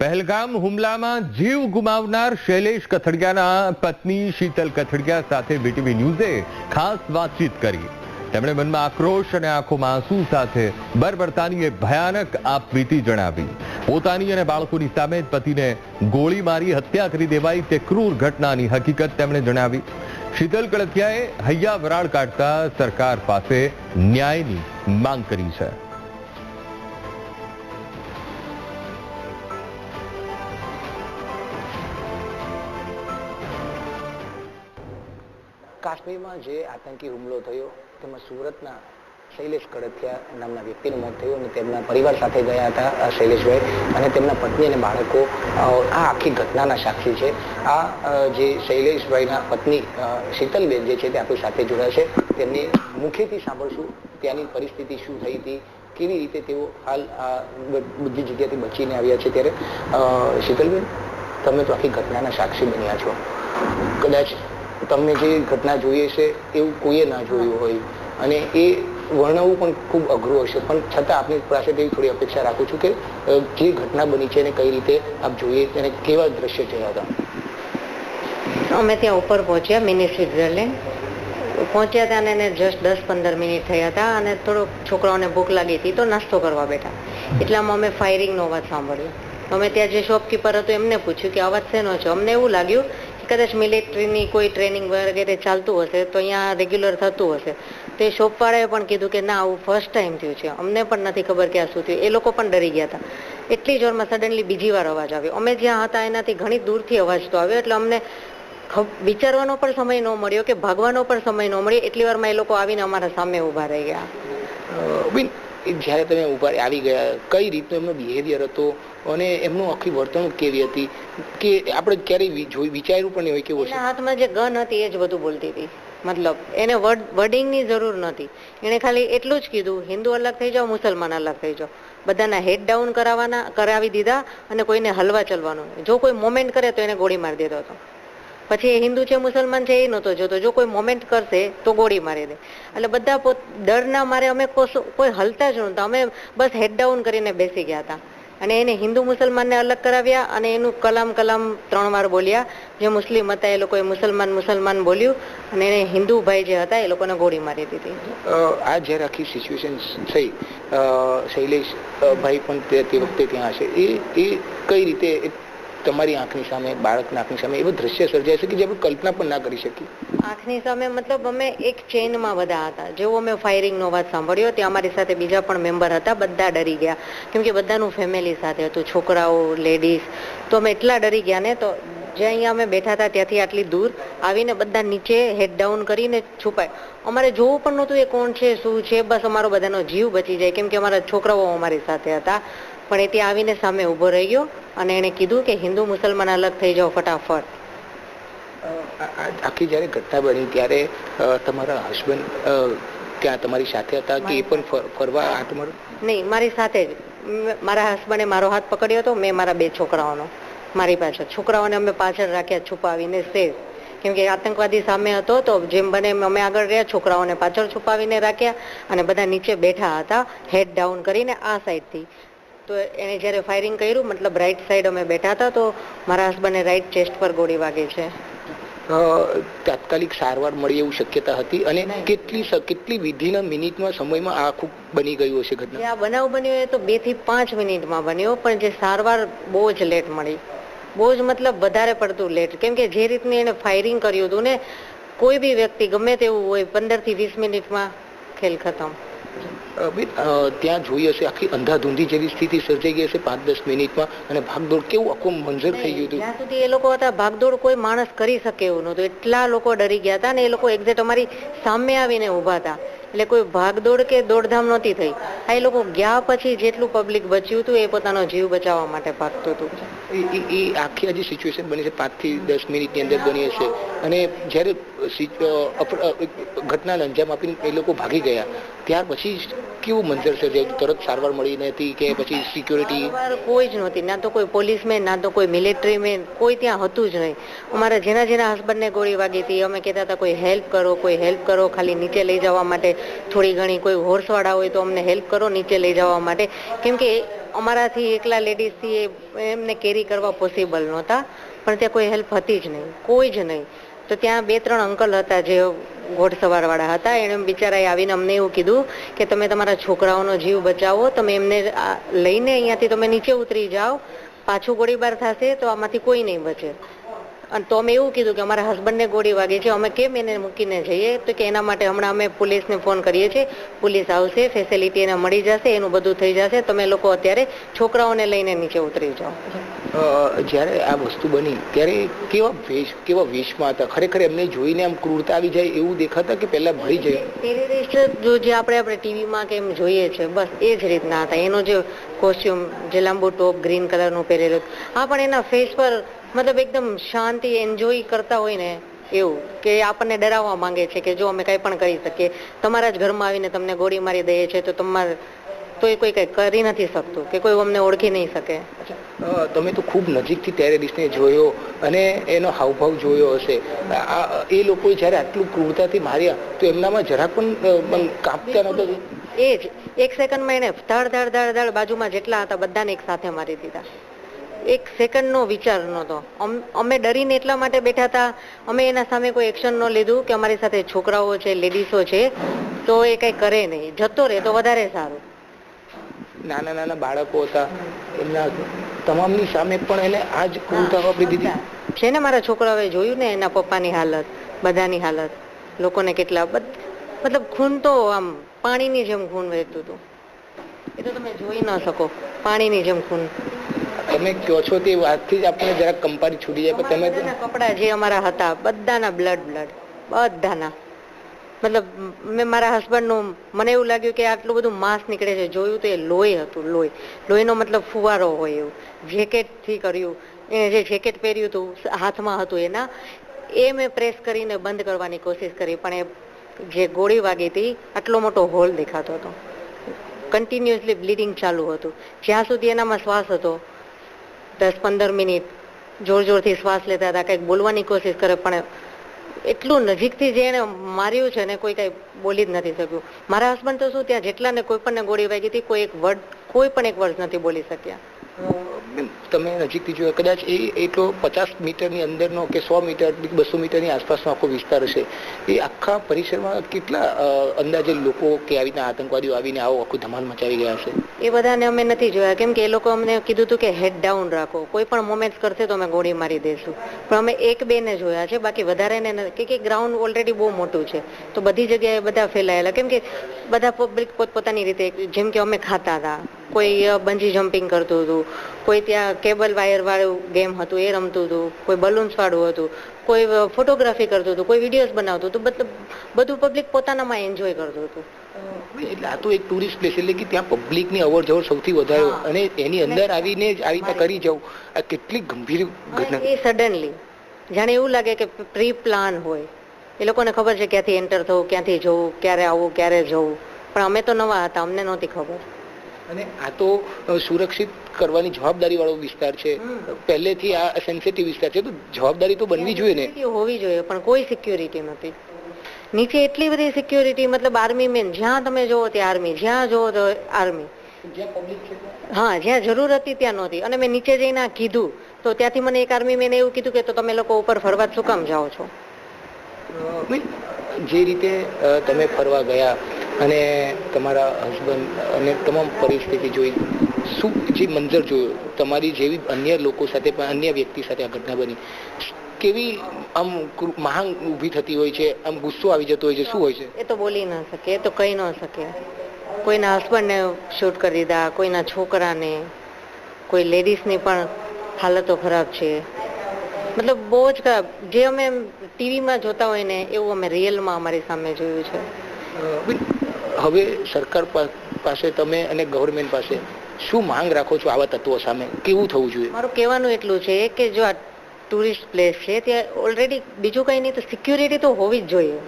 પહેલગામ હુમલામાં જીવ ગુમાવનાર શૈલેષ કથડિયાના પત્ની શીતલ કથડિયા સાથે બીટીવી ન્યૂઝે ખાસ વાતચીત કરી. તેમણે મનમાં આક્રોશ અને આંખોમાં આંસુ સાથે બરબરતાની એ ભયાનક આપવીતી જણાવી. પોતાની અને બાળકોની સામે પતિને ગોળી મારી હત્યા કરી દેવાઈ તે ક્રૂર ઘટનાની હકીકત તેમણે જણાવી. શીતલ કળથિયાએ હૈયા વરાળ કાઢતા સરકાર પાસે ન્યાયની માંગ કરી છે. કાશ્મીરમાં જે આતંકી હુમલો થયો, તેમાં સુરતના શૈલેષ કડથિયા નામના વ્યક્તિનું મોત થયું અને તેમના પરિવાર સાથે ગયા હતા શૈલેષભાઈ. અને તેમના પત્ની અને બાળકો આ આખી ઘટનાના સાક્ષી છે. આ જે શૈલેષભાઈના પત્ની શીતલબેન જે છે તે આપણી સાથે જોડાશે તેમની મુખેથી સાંભળશું ત્યાંની પરિસ્થિતિ શું થઈ હતી, કેવી રીતે તેઓ હાલ આ બધી જગ્યાથી બચીને આવ્યા છે ત્યારે. શીતલબેન, તમે તો આખી ઘટનાના સાક્ષી બન્યા છો. કદાચ તમને જે ઘટના જોઈએ છે, એવું કોઈએ ના જોયું હોય. અને એ વર્ણવવું પણ ખૂબ અઘરું હશે. પણ છતાં આપની પાસે એવી થોડી અપેક્ષા રાખું છું કે જે ઘટના બની છે એને કઈ રીતે આપ જોઈએ અને કેવા દ્રશ્ય જોયા હતા અમે ત્યાં ઉપર પહોંચ્યા મિની સ્વિટરલેન્ડ પહોંચ્યા હતા અને એને જસ્ટ દસ પંદર મિનિટ થયા હતા અને થોડોક છોકરાઓને ભૂખ લાગી હતી તો નાસ્તો કરવા બેઠા. એટલામાં અમે ફાયરિંગનો અવાજ સાંભળ્યો. અમે ત્યાં જે શોપકીપર હતો એમને પૂછ્યું કે, અવાજ શેનો છે? અમને એવું લાગ્યું કદાચ મિલિટરીની કોઈ ટ્રેનિંગ વગેરે ચાલતું હશે, તો અહીંયા રેગ્યુલર થતું હશે. તો શોપવાળાએ પણ કીધું કે ના, આવું ફર્સ્ટ ટાઈમ થયું છે. અમને પણ નથી ખબર કે આ શું થયું. એ લોકો પણ ડરી ગયા હતા. એટલી જોરમાં સડનલી બીજી વાર અવાજ આવ્યો. અમે જ્યાં હતા, એનાથી ઘણી દૂરથી અવાજ તો આવ્યો, એટલે અમને વિચારવાનો પણ સમય ન મળ્યો કે ભાગવાનો પણ સમય ન મળ્યો. એટલી વારમાં એ લોકો આવીને અમારા સામે ઊભા રહી ગયા. જ્યારે તમે ઊભા આવી ગયા, કઈ રીતનો એમનો બિહેવિયર હતો? અને એમનું આખી વર્તણૂક કેવી હતી? કે આપણે ક્યારેય વિચાર્યું પણ હોય કેવું હાથમાં જે ગન હતી એ જ બધું બોલતી હતી. મતલબ એને વર્ડિંગની જરૂર નથી એણે ખાલી એટલું જ કીધું, હિન્દુ અલગ થઈ જાઓ, મુસલમાન અલગ થઈ જાઓ. બધાના હેડ ડાઉન કરાવવાના કરાવી દીધા અને કોઈને હલવા ચલવાનું. જો કોઈ મોમેન્ટ કરે તો એને ગોળી મારી દેતો હતો. પછી હિન્દુ છે, મુસલમાન છે, એ નહોતો જોતો. જો કોઈ મોમેન્ટ કરશે તો ગોળી મારી દે. એટલે બધા પોત, ડરના મારે અમે કોઈ હલતા જ નહોતા. અમે બસ હેડ ડાઉન કરીને બેસી ગયા હતા. અને એને હિન્દુ મુસલમાનને અલગ કરાવ્યા અને એનું કલામ કલામ ત્રણ વાર બોલ્યા. જે મુસ્લિમ હતા એ લોકોએ મુસલમાન મુસલમાન બોલ્યું અને એને હિન્દુ ભાઈ જે હતા એ લોકોને ગોળી મારી દીધી. આ જ્યારે આખી સિચ્યુએશન થઈ શૈલેષ ભાઈ પણ તે વખતે ત્યાં હશે. એ એ કઈ રીતે તમારી આંખની સામે, બાળકના આંખની સામે એવું દ્રશ્ય સર્જાય છે કે જે આપણે કલ્પના પણ ના કરી શકીએ. આંખની સામે મતલબ અમે એક ચેનમાં બધા હતા. જેવો અમે ફાયરિંગનો અવાજ સાંભળ્યો, ત્યાં અમારી સાથે બીજા પણ મેમ્બર હતા, બધા ડરી ગયા. કેમ કે બધાનું ફેમિલી સાથે હતું, છોકરાઓ લેડીઝ તો અમે એટલા ડરી ગયા ને, તો જે અહીંયા અમે બેઠા હતા ત્યાંથી આટલી દૂર આવીને બધા નીચે હેડ ડાઉન કરીને છુપાય. અમારે જોવું પણ નહોતું એ કોણ છે, શું છે, બસ અમારો બધાનો જીવ બચી જાય. કેમ કે અમારા છોકરાઓ અમારી સાથે હતા. પણ એ ત્યાં આવીને સામે ઊભો રહી ગયો અને એણે કીધું કે હિન્દુ મુસલમાન અલગ થઈ જાઓ ફટાફટ. આખી જ્યારે ઘટના બની ત્યારે તમારા હસબન્ડ ત્યાં તમારી સાથે હતા કે એ પણ ફરવા હાથ તમારું નહીં મારી સાથે જ. મારા હસબન્ડે મારો હાથ પકડ્યો હતો મેં મારા બે છોકરાઓનો. મારી પાછળ છોકરાઓને અમે પાછળ રાખ્યા છુપાવીને સેફ કેમ કે આતંકવાદી સામે હતો તો જેમ બને અમે આગળ રહ્યા છોકરાઓને પાછળ છુપાવીને રાખ્યા અને બધા નીચે બેઠા હતા હેડ ડાઉન કરીને આ સાઈડથી તો એને જ્યારે ફાયરિંગ કર્યું મતલબ રાઈટ સાઈડ અમે બેઠા હતા તો મારા હસબન્ડને રાઈટ ચેસ્ટ પર ગોળી વાગી છે. તાત્કાલિક સારવાર મળી એવું શક્યતા હતી અને કેટલી કેટલી વિધિના મિનિટમાં સમયમાં આ આખું બની ગયું હશે ઘટના? આ બનાવ બન્યો એ તો બેથી પાંચ મિનિટમાં બન્યો પણ જે સારવાર બહુ જ લેટ મળી. બહુ જ મતલબ વધારે પડતું લેટ કેમ કે જે રીતની એને ફાયરિંગ કર્યું હતું ને કોઈ બી વ્યક્તિ ગમે તેવું હોય પંદરથી વીસ મિનિટમાં ખેલ ખતમ. ત્યાં જોઈ હશે આખી અંધાધૂંધી જેવી સ્થિતિ સર્જાઈ ગઈ હશે પાંચ દસ મિનિટમાં અને ભાગદોડ કેવું આખું મંજર થઈ ગયું હતું? જ્યાં સુધી એ લોકો હતા, ભાગદોડ કોઈ માણસ કરી શકે એવું નહોતું. એટલા લોકો ડરી ગયા હતા ને એ લોકો એક્ઝેક્ટ અમારી સામે આવીને ઊભા હતા. એટલે કોઈ ભાગદોડ કે દોડધામ નહોતી થઈ. આ એ લોકો ગયા પછી જેટલું પબ્લિક બચ્યું હતું, એ પોતાનો જીવ બચાવવા માટે ભાગતું હતું. એ- આખી આજે સિચ્યુએશન બની છે, પાંચથી દસ મિનિટની અંદર બની હશે. અને જ્યારે ઘટના અંજામ આપીને એ લોકો ભાગી ગયા, ત્યાર પછી કેવું મંદિર છે? તરત સારવાર મળી નથી કે પછી સિક્યોરિટી કોઈ જ નહોતી. ના તો કોઈ પોલીસ મેન ના તો કોઈ મિલિટરી મેન કોઈ ત્યાં હતું જ નહીં. અમારા જેના જેના હસબન્ડને ગોળી વાગી હતી, અમે કહેતા હતા, કોઈ હેલ્પ કરો, કોઈ હેલ્પ કરો, ખાલી નીચે લઈ જવા માટે થોડી ઘણી કોઈ હોર્સવાળા હોય તો અમને હેલ્પ કરો નીચે લઈ જવા માટે. કેમ કે અમારાથી એકલા લેડીઝથી એમને કેરી કરવા પોસિબલ નહોતા, પણ ત્યાં કોઈ હેલ્પ હતી જ નહીં. કોઈ જ નહીં. તો ત્યાં બે ત્રણ અંકલ હતા જે ઘોડસવારવાળા હતા. એણે બિચારાએ આવીને અમને એવું કીધું કે તમે તમારા છોકરાઓનો જીવ બચાવો, તમે એમને લઈને અહીંયાથી તમે નીચે ઉતરી જાઓ, પાછું ગોળીબાર થશે તો આમાંથી કોઈ નહીં બચે. અને તો અમે એવું કીધું કે અમારા હસબન્ડને ગોળી વાગી છે અમે કેમ એને મૂકીને જઈએ? તો કે એના માટે હમણાં અમે પોલીસને ફોન કરીએ છીએ પોલીસ આવશે ફેસિલિટી એને મળી જશે એનું બધું થઈ જશે તમે લોકો અત્યારે છોકરાઓને લઈને નીચે ઉતરી જાઓ. જ્યારે આ વસ્તુ બની ત્યારે કેવા વેશ કેવા વેશમાં હતા? ખરેખર એમને જોઈને આમ ક્રૂરતા આવી જાય એવું દેખાતા કે પહેલા ભરી જાય? ટેરરિસ્ટ જો જે આપણે આપણે ટીવીમાં કે એમ જોઈએ છે બસ એ જ રીતના હતા. એનો જે કોસ્ટ્યુમ જે લાંબુ ટોપ ગ્રીન કલરનું પહેરેલું હા પણ એના ફેસ પર મતલબ એકદમ શાંતિ એન્જોય કરતા હોય ને એવું કે આપણને ડરાવવા માંગે છે કે જો અમે કંઈ પણ કરી શકીએ તમારા જ ઘરમાં આવીને તમને ગોળી મારી દઈએ છે તો તમારે તો એ કોઈ કંઈ કરી નથી શકતું કે કોઈ અમને ઓળખી નહીં શકે. તમે તો ખૂબ નજીકથી ટેરરિસ્ટને જોયો અને એનો હાવભાવ જોયો હશે. આ એ લોકોએ જ્યારે આટલું ક્રૂરતાથી માર્યા તો એમનામાં જરાક પણ કાંપતા નહોતો એ જ. એક સેકન્ડમાં એને ધડ ધડ ધડ ધડ બાજુમાં જેટલા હતા બધાને એક સાથે મારી દીધા. એક સેકન્ડનો વિચાર નહોતો. અમ- ડરીને એટલા માટે બેઠા હતા અમે એના સામે કોઈ એક્શન ન લીધું કે અમારી સાથે છોકરાઓ છે લેડીઝો છે તો એ કંઈ કરે નહીં. જતો રહે તો વધારે સારું. નાના નાના બાળકો હતા એમના તમામની સામે પણ એને આ જ ક્રૂરતા વાપરી દીધી. છે ને મારા છોકરાઓએ જોયું ને એના પપ્પાની હાલત બધાની હાલત. લોકોને કેટલા મતલબ ખૂન તો આમ પાણીની જેમ ખૂન વહેતું હતું. એ તો તમે જોઈ ન શકો. પાણીની જેમ ખૂન. તમે કહો છો તે વાતથી જ આપણને જરાક કંપારી છૂટી જાય પણ તમે કપડા જે અમારા હતા બધાના બ્લડ બ્લડ બધાના. મતલબ મેં મારા હસબન્ડનું મને એવું લાગ્યું કે આટલું બધું માંસ નીકળે છે જોયું તો એ લોહી હતું લોહી. લોહીનો મતલબ ફુવારો હોય એવું. જેકેટથી કર્યું એને જે જેકેટ પહેર્યું હતું હાથમાં હતું એના એ મેં પ્રેસ કરીને બંધ કરવાની કોશિશ કરી પણ એ જે ગોળી વાગી હતી આટલો મોટો હોલ દેખાતો હતો. કન્ટિન્યુઅસલી બ્લીડિંગ ચાલુ હતું. જ્યાં સુધી એનામાં શ્વાસ હતો દસ પંદર મિનિટ જોર જોરથી શ્વાસ લેતા હતા, કંઈક બોલવાની કોશિશ કરે, પણ એટલું નજીકથી જે એને માર્યું છે ને, કોઈ કંઈ બોલી જ નથી શક્યું. મારા હસબન્ડ તો શું, ત્યાં જેટલાને કોઈ પણ ગોળી વાગી હતી, કોઈ એક વર્ડ કોઈ પણ એક વર્ડ નથી બોલી શક્યા. તમે નજીકથી જોયો, કદાચ એ એટલો પચાસ મીટરની અંદરનો કે સો મીટર બસો મીટરની આસપાસનો આખો વિસ્તાર હશે. એ આખા પરિસરમાં કેટલા અંદાજે લોકો કે આવી રીતના આતંકવાદીઓ આવીને આવો, આખું ધમાલ મચાવી ગયા હશે? એ બધાને અમે નથી જોયા. કેમ કે એ લોકો અમને કીધું હતું કે હેડ ડાઉન રાખો. કોઈ પણ મોમેન્ટ્સ કરશે તો અમે ગોળી મારી દઈશું પણ અમે એક બે ને જોયા છે. બાકી વધારે કે કે ગ્રાઉન્ડ ઓલરેડી બહુ મોટું છે. તો બધી જગ્યાએ બધા ફેલાયેલા. કેમ કે બધા પબ્લિક પોતપોતાની રીતે, જેમ કે અમે ખાતા હતા. કોઈ બંજી જમ્પિંગ કરતું હતું કોઈ ત્યાં કેબલ વાયર વાળું ગેમ હતું એ રમતું હતું કોઈ બલૂન્સ વાળું હતું કોઈ ફોટોગ્રાફી કરતું હતું કોઈ વિડીયોઝ બનાવતું હતું મતલબ બધું પબ્લિક પોતાનામાં એન્જોય કરતું હતું. એટલે આ તો એક ટુરિસ્ટ પ્લેસ એટલે કે ત્યાં પબ્લિકની અવર જવર સૌથી વધારે અને એની અંદર આવીને જ આવી રીતે કરી જવું આ કેટલી ગંભીર ઘટના. એ સડનલી જાણે એવું લાગે કે પ્રી પ્લાન હોય. એ લોકોને ખબર છે ક્યાંથી એન્ટર થવું ક્યાંથી જવું ક્યારે આવવું ક્યારે જવું. પણ અમે તો નવા હતા અમને નહોતી ખબર. અને આ તો સુરક્ષિત કરવાની જવાબદારી વાળો વિસ્તાર છે. પહેલેથી આ સેન્સિટિવ વિસ્તાર છે તો જવાબદારી તો બનવી જોઈએ ને. હોવી જોઈએ પણ કોઈ સિક્યોરિટી નથી. નીચે એટલી બધી સિક્યોરિટી મતલબ આર્મી મેન જ્યાં તમે જોવો ત્યાં આર્મી જ્યાં જોવો તો આર્મી હા જ્યાં જરૂર હતી ત્યાં નહોતી. અને મેં નીચે જઈને કીધું તો ત્યાંથી મને એક આર્મી મેન એવું કીધું કે તો તમે લોકો ઉપર ફરવા શું કામ જાઓ છો? જે રીતે તમે ફરવા ગયા અને તમારા હસબન્ડ અને તમામ પરિસ્થિતિ જોઈ, શું જે મંજર જોયો? તમારી જેવી અન્ય લોકો સાથે પણ, અન્ય વ્યક્તિ સાથે આ ઘટના બની. કેવી આમ માંગ ઊભી થતી હોય છે? આમ ગુસ્સો આવી જતો હોય છે? શું હોય છે? એ તો બોલી ન શકે, એ તો કહી ન શકે. કોઈના હસબન્ડને શૂટ કરી દીધા, કોઈના છોકરાને, કોઈ લેડીઝની પણ હાલતો ખરાબ છે. મતલબ બહુ જ ખરાબ. જે અમે ટીવીમાં જોતા હોય ને, એવું અમે રિયલમાં અમારી સામે જોયું છે. હવે સરકાર પાસે તમે અને ગવર્મેન્ટ પાસે શું માંગ રાખો છો આવા તત્વો સામે? કેવું થવું જોઈએ? મારું કહેવાનું એટલું છે કે જો આ ટુરિસ્ટ પ્લેસ છે, ત્યાં ઓલરેડી બીજું કંઈ નહીં તો સિક્યુરિટી તો હોવી જ જોઈએ.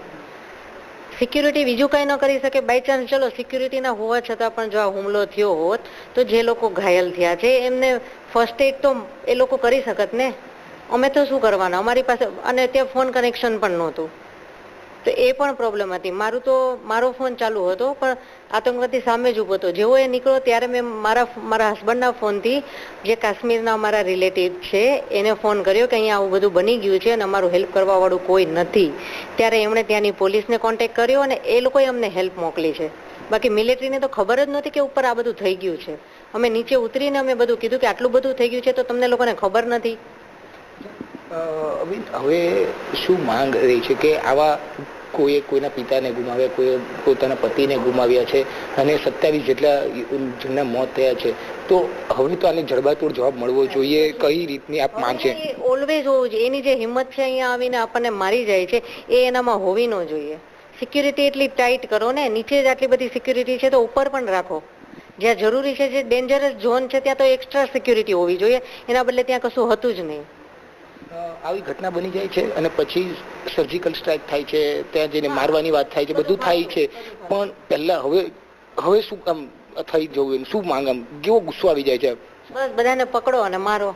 સિક્યુરિટી બીજું કંઈ ન કરી શકે. બાય ચાન્સ ચલો સિક્યુરિટીના હોવા છતાં પણ જો આ હુમલો થયો હોત, તો જે લોકો ઘાયલ થયા છે, એમને ફર્સ્ટ એડ તો એ લોકો કરી શકત ને? અમે તો શું કરવાના? અમારી પાસે, અને ત્યાં ફોન કનેક્શન પણ નહોતું. તો એ પણ પ્રોબ્લેમ હતી. મારું તો, મારો ફોન ચાલુ હતો, પણ આતંકવાદી સામે જ ઊભો હતો. જેવો એ નીકળ્યો ત્યારે મેં મારા મારા હસબન્ડના ફોનથી જે કાશ્મીરના મારા રિલેટિવ છે, એને ફોન કર્યો કે અહીંયા આવું બધું બની ગયું છે અને અમારું હેલ્પ કરવાવાળું કોઈ નથી. ત્યારે એમણે ત્યાંની પોલીસને કોન્ટેક્ટ કર્યો અને એ લોકોએ અમને હેલ્પ મોકલી છે. બાકી મિલિટરીને તો ખબર જ નહોતી કે ઉપર આ બધું થઈ ગયું છે. અમે નીચે ઉતરીને અમે બધું કીધું કે આટલું બધું થઈ ગયું છે તો તમને લોકોને ખબર નથી. હવે શું માંગ રહી છે કે આવા કોઈએ કોઈના પિતાને ગુમાવ્યા, કોઈએ પોતાના પતિને ગુમાવ્યા છે અને સત્યાવીસ જેટલા જણના મોત થયા છે? તો હવે તો આને જડબાતોડ જવાબ મળવો જોઈએ. કઈ રીતની આપ માંગ ઓલવેઝ હોવું જોઈએ. એની જે હિંમત છે અહીંયા આવીને આપણને મારી જાય છે, એ એનામાં હોવી ન જોઈએ. સિક્યુરિટી એટલી ટાઈટ કરો ને, નીચે જ આટલી બધી સિક્યુરિટી છે તો ઉપર પણ રાખો. જ્યાં જરૂરી છે જે ડેન્જરસ ઝોન છે, ત્યાં તો એક્સ્ટ્રા સિક્યુરિટી હોવી જોઈએ. એના બદલે ત્યાં કશું હતું જ નહીં. આવી ઘટના બની જાય છે અને પછી સર્જિકલ સ્ટ્રાઇક થાય છે ત્યાં જઈને મારવાની વાત થાય છે બધું થાય છે. પણ પહેલા હવે હવે શું આમ થઈ જવું શું માંગ આમ? કેવો ગુસ્સો આવી જાય છે? બસ બધાને પકડો અને મારો.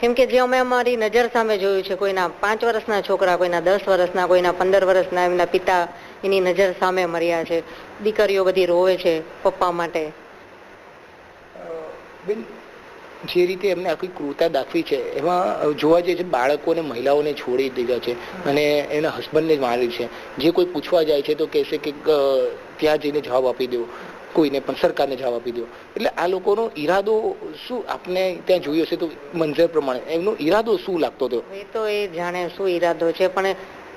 કેમ કે જે અમે અમારી નજર સામે જોયું છે કોઈના પાંચ વર્ષના છોકરા કોઈના દસ વર્ષના કોઈના પંદર વર્ષના એમના પિતા એની નજર સામે મર્યા છે. દીકરીઓ બધી રોવે છે પપ્પા માટે. બેન જે રીતે એમને આખી ક્રૂરતા દાખવી છે એમાં જોવા જઈએ છે બાળકો અને મહિલાઓને છોડી દીધા છે અને એના હસબન્ડને જ માર્યું છે. જે કોઈ પૂછવા જાય છે તો કહેશે કે ત્યાં જઈને જવાબ આપી દો. કોઈને પણ સરકારને જવાબ આપી દો. એટલે આ લોકોનો ઈરાદો શું આપને ત્યાં જોયો છે તો મંજર પ્રમાણે? એમનો ઈરાદો શું લાગતો હતો? એ તો એ જાણે શું ઈરાદો છે પણ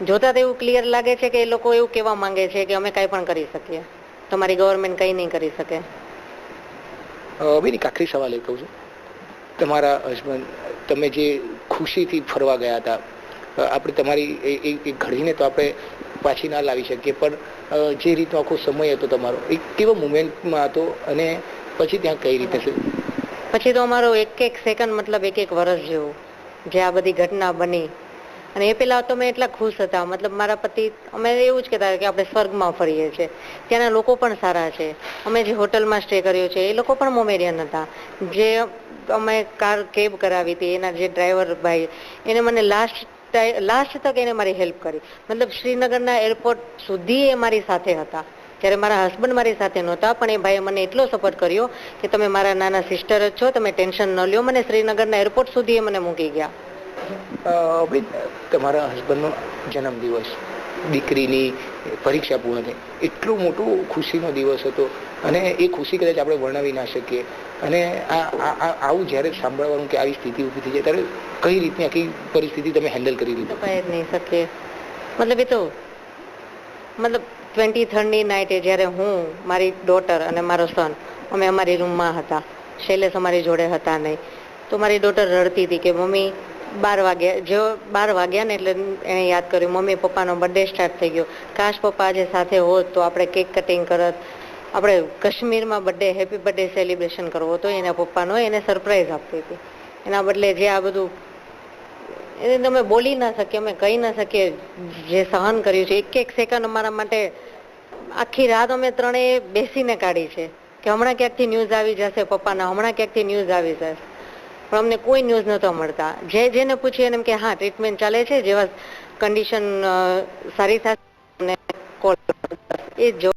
જોતા તો એવું ક્લિયર લાગે છે કે એ લોકો એવું કહેવા માંગે છે કે અમે કાંઈ પણ કરી શકીએ. તમારી ગવર્મેન્ટ કંઈ નહીં કરી શકે. અ, કાકરી આખરી સવાલ એ કહું છું. તમારા હસબન્ડ તમે જે ખુશીથી ફરવા ગયા હતા આપણે તમારી એ ઘડીને તો આપણે પાછી ના લાવી શકીએ, પણ જે રીતનો આખો સમય હતો તમારો, એ કેવો મુમેન્ટમાં હતો અને પછી ત્યાં કઈ રીતે છે પછી તો અમારો એક એક સેકન્ડ મતલબ એક એક વર્ષ જેવું, જે આ બધી ઘટના બની. અને એ પેલા તો મેં એટલા ખુશ હતા. મતલબ મારા પતિ, અમે એવું જ કહેતા કે આપણે સ્વર્ગમાં ફરીએ છીએ. ત્યાંના લોકો પણ સારા છે. અમે જે હોટલમાં સ્ટે કર્યો છે, એ લોકો પણ મોમેરિયન હતા. જે અમે કાર કેબ કરાવી હતી, એના જે ડ્રાઈવર ભાઈ, એને મને લાસ્ટ લાસ્ટ તક એને મારી હેલ્પ કરી. મતલબ શ્રીનગરના એરપોર્ટ સુધી એ મારી સાથે હતા. જ્યારે મારા હસબન્ડ મારી સાથે નહોતા, પણ એ ભાઈએ મને એટલો સપોર્ટ કર્યો કે તમે મારા નાના સિસ્ટર જ છો, તમે ટેન્શન ન લ્યો. મને શ્રીનગરના એરપોર્ટ સુધી એ મને મૂકી ગયા. બેન તમારા હસબન્ડનો જન્મદિવસ, દીકરીની પરીક્ષા પૂર્ણ થઈ. એટલો મોટો ખુશીનો દિવસ હતો અને એ ખુશી કદાચ આપણે વર્ણવી ના શકીએ. અને આવું જ્યારે સાંભળવાનું કે આવી સ્થિતિ ઊભી થઈ જાય, ત્યારે કઈ રીતની આખી પરિસ્થિતિ તમે હેન્ડલ કરી લીધી? કપાઈ નહીં શકે મતલબ એ તો, મતલબ ટ્વેન્ટી થર્ડની નાઇટે જ્યારે હું, મારી ડોટર અને મારો સન અમે અમારી રૂમમાં હતા. શૈલેષ અમારી જોડે હતા નહીં. તો મારી ડોટર રડતી હતી કે, મમ્મી બાર વાગ્યા જો બાર વાગ્યા ને એટલે એણે યાદ કર્યું, મમ્મી, પપ્પાનો બર્થડે સ્ટાર્ટ થઈ ગયો. કાશ પપ્પા આજે સાથે હોત તો આપણે કેક કટિંગ કરત. આપણે કાશ્મીરમાં બર્થડે હેપી બર્થડે સેલિબ્રેશન કરવો હતો. એના પપ્પાનો એને સરપ્રાઈઝ આપતી હતી. એના બદલે જે આ બધું, એને તમે બોલી ના શકીએ, અમે કહી ના શકીએ જે સહન કર્યું છે. એક એક સેકન્ડ અમારા માટે આખી રાત અમે ત્રણેય બેસીને કાઢી છે. કે હમણાં ક્યાંકથી ન્યૂઝ આવી જશે પપ્પાના, હમણાં ક્યાંકથી ન્યૂઝ આવી જશે. પણ અમને કોઈ ન્યૂઝ નહોતા મળતા. જે જેને પૂછીએ એમ કે, હા ટ્રીટમેન્ટ ચાલે છે, જેવા કન્ડિશન સારી થશે. એ જો